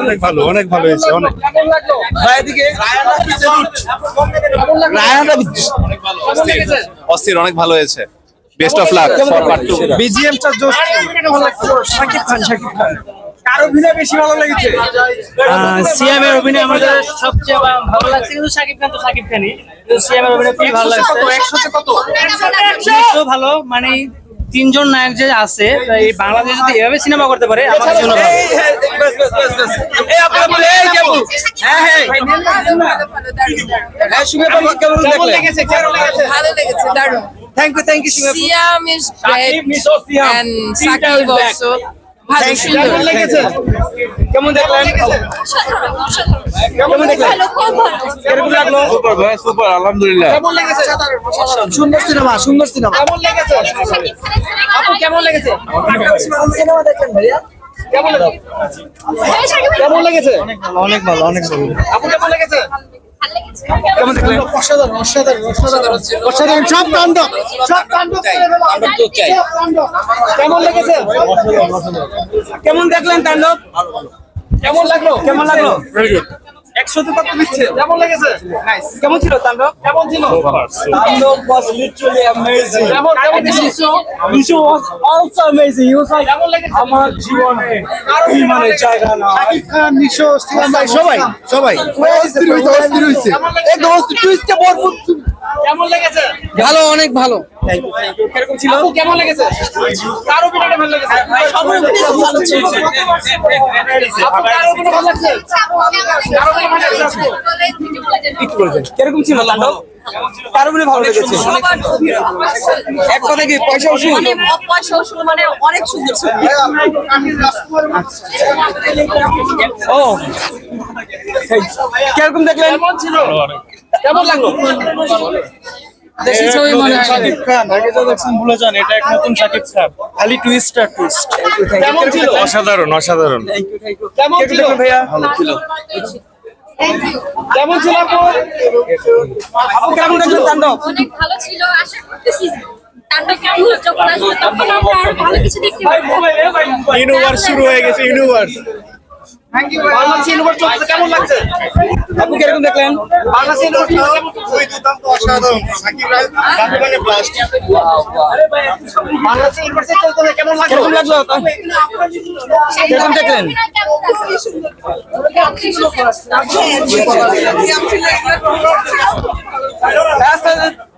অনেক ভালো অনেক ভালো হয়েছে অনেক। অস্থির অনেক ভালো হয়েছে। বেস্ট অফ লাক বিজিএম টা জোশ। শাকিব খান শাকিব খান। কার অভিনয় বেশি ভালো লেগেছে? সিএম এর অভিনয় আমাদের সবচেয়ে ভালো লাগছে কিন্তু শাকিব খান তো শাকিব খানই। কিন্তু সিএম অভিনয় খুবই ভালো লাগছে। কত ভালো মানে তিনজন নায়ক যে আছে এই বাংলাদেশ যদি এভাবে সিনেমা করতে পারে আমাদের জন্য ভালো কেমন লেগেছে কেমন লেগেছে ভালো লেগেছে? দারুণ। Thank you thank you Siam is great and Shakib also ভালো সুন্দর কেমন লেগেছে? কেমন দেখলেন? কেমন দেখলেন কীরকম লাগল? সুপার ভাই সুপার আলহামদুলিল্লাহ। কেমন লেগেছে? সুন্দর সিনেমা সুন্দর সিনেমা। কেমন লেগেছে? আপু কেমন লেগেছে? সিনেমা দেখলেন ভাইয়া। কেমন লেগেছে? কেমন লেগেছে? অনেক ভালো অনেক ভালো। আপু কেমন লেগেছে? কেমন দেখলেন? অসাধারণ অসাধারণ অসাধারণ অসাধারণ সব তাণ্ডব সব তাণ্ডব কেমন লেগেছে? কেমন দেখলেন তাণ্ডব? কেমন লাগল? কেমন লাগল? একশোতে কত দিচ্ছে? কেমন লেগেছে? কেমন ছিল তাণ্ডব? কেমন ছিল? তাণ্ডব was literally amazing কেমন কেমন ছিল? Nishu was also amazing he was like কেমন লেগেছে? আমার জীবনে মানে জায়গা না। শাকিব খান নিশো সবাই সবাই অস্থির হইছে অস্থির হইছে একদম অস্থির টুইস্টে ভরপুর। কেমন লেগেছে ভালো অনেক ভালো কীরকম ছিল কেমন লেগেছে কার অভিনয়টা ভালো লেগেছে সবার অভিনয় ভালো ছিল কার অভিনয় ভালো লাগছে কার অভিনয় ভালো লাগছে একটু বলবেন কীরকম ছিল তাণ্ডব কার অভিনয় ভালো লেগেছে এক কথা কি পয়সা ওষুধ মানে পয়সা ওষুধ মানে অনেক সুন্দর ও কীরকম দেখলেন কেমন ছিল কেমন লাগল? দেশি ছবি মনে হয়। শাকিব খান আগে তো দেখছেন ভুলে যান এটা এক নতুন শাকিব খান। খালি টুইস্ট আর টুইস্ট কেমন ছিল? অসাধারণ অসাধারণ। কেমন ছিল? ভাইয়া? ভালো ছিল। কেমন ছিল আপু আপু কেমন দেখলেন তাণ্ডব? অনেক ভালো ছিল আশা করতেছি তাণ্ডব টু যখন আসবে তখন আমরা আরও ভালো কিছু দেখতে পাবো। ইউনিভার্স শুরু হয়ে গেছে ইউনিভার্স বাংলাদেশ চলছে কেমন লাগছে? কীরকম দেখলেন? বাংলাদেশ ইউনিভার্স কেমন বাংলাদেশ ইউনিভার্স চলছে কেমন লাগল কেমন লাগল? কেমন দেখলেন? কেমন লাগল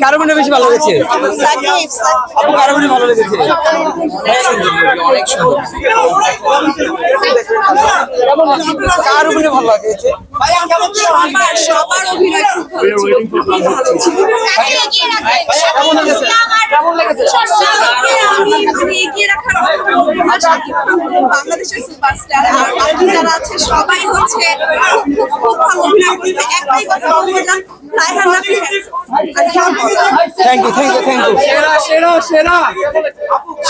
কারও মনে বেশি ভালো লেগেছে? কারও মনে ভালো লেগেছে? লাগছে? কার মনে ভালো লেগেছে সবার সবার অভিনয় খুব ভালো ছিল কেমন মানে আর বাংলাদেশের সুপারস্টার আর বাকি যারা আছে সবাই হচ্ছে খুব খুব খুব ভালো অভিনয় করছে একটাই কথা বললাম thank you thank you thank you সেরা সেরা সেরা।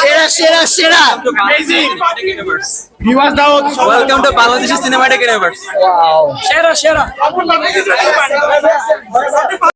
সেরা সেরা সেরা। অ্যামেজিং ভিউয়ার্স দাও। Welcome to Bangladesh cinematic universe সেরা সেরা।